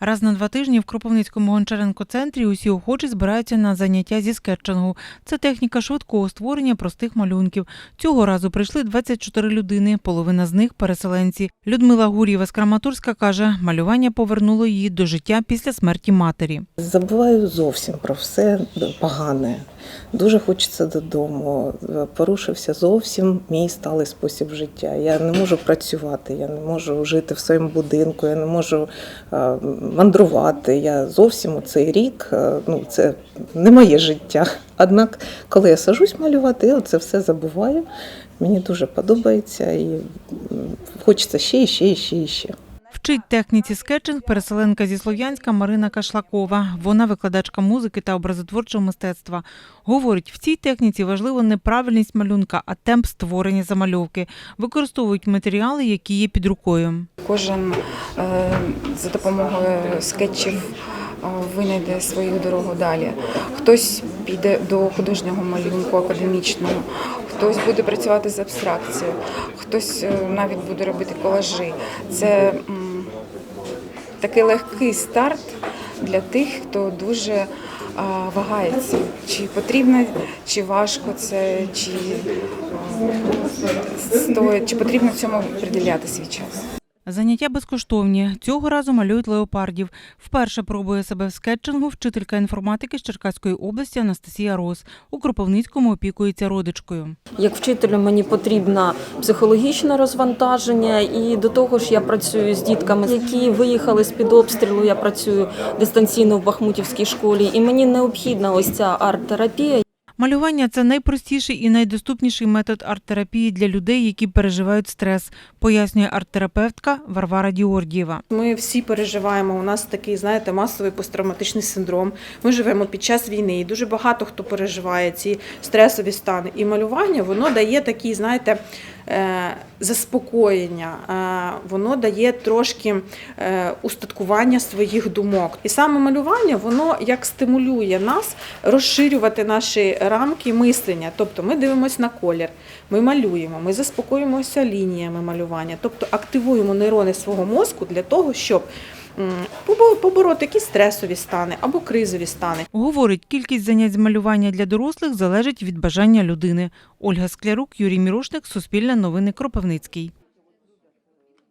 Раз на два тижні в Кропивницькому Гончаренко центрі усі охочі збираються на заняття зі скетчингу. Це техніка швидкого створення простих малюнків. Цього разу прийшли 24 людини, половина з них переселенці. Людмила Гур'єва з Краматорська каже, малювання повернуло її до життя після смерті матері. Забуваю зовсім про все погане. Дуже хочеться додому. Порушився зовсім мій сталий спосіб життя. Я не можу працювати, я не можу жити в своєму будинку, я не можу мандрувати. Я зовсім у цей рік е, ну це не моє життя. Однак, коли я сажусь малювати, я це все забуваю. Мені дуже подобається і хочеться ще, і ще, і ще, і ще. Вчить техніці скетчинг переселенка зі Слов'янська Марина Кашлакова. Вона викладачка музики та образотворчого мистецтва. Говорить, в цій техніці важливо не правильність малюнка, а темп створення замальовки. Використовують матеріали, які є під рукою. Кожен е, за допомогою скетчів е, винайде свою дорогу далі. Хтось піде до художнього малюнку академічного, хтось буде працювати з абстракцією, хтось е, навіть буде робити колажі. Це такий легкий старт для тих, хто дуже вагається, чи потрібно, чи важко це, чи стоїть, чи потрібно цьому приділяти свій час. Заняття безкоштовні. Цього разу малюють леопардів. Вперше пробує себе в скетчингу вчителька інформатики з Черкаської області Анастасія Рос. У Кропивницькому опікується родичкою. Як вчителю мені потрібно психологічне розвантаження, і до того ж я працюю з дітками, які виїхали з під обстрілу. Я працюю дистанційно в Бахмутівській школі, і мені необхідна ось ця арт-терапія. Малювання це найпростіший і найдоступніший метод арт-терапії для людей, які переживають стрес, пояснює арт-терапевтка Варвара Діордієва. Ми всі переживаємо. У нас такий, знаєте, масовий посттравматичний синдром. Ми живемо під час війни, і дуже багато хто переживає ці стресові стани. І малювання воно дає такі, знаєте, е, заспокоєння, е, воно дає трошки е, устаткування своїх думок. І саме малювання воно як стимулює нас розширювати наші рамки мислення. Тобто ми дивимося на колір, ми малюємо, ми заспокоїмося лініями малювання, тобто активуємо нейрони свого мозку для того, щоб побороти якісь стресові стани або кризові стани. Говорить, кількість занять з малювання для дорослих залежить від бажання людини. Ольга Склярук, Юрій Мірошник, Суспільне новини Кропивницький.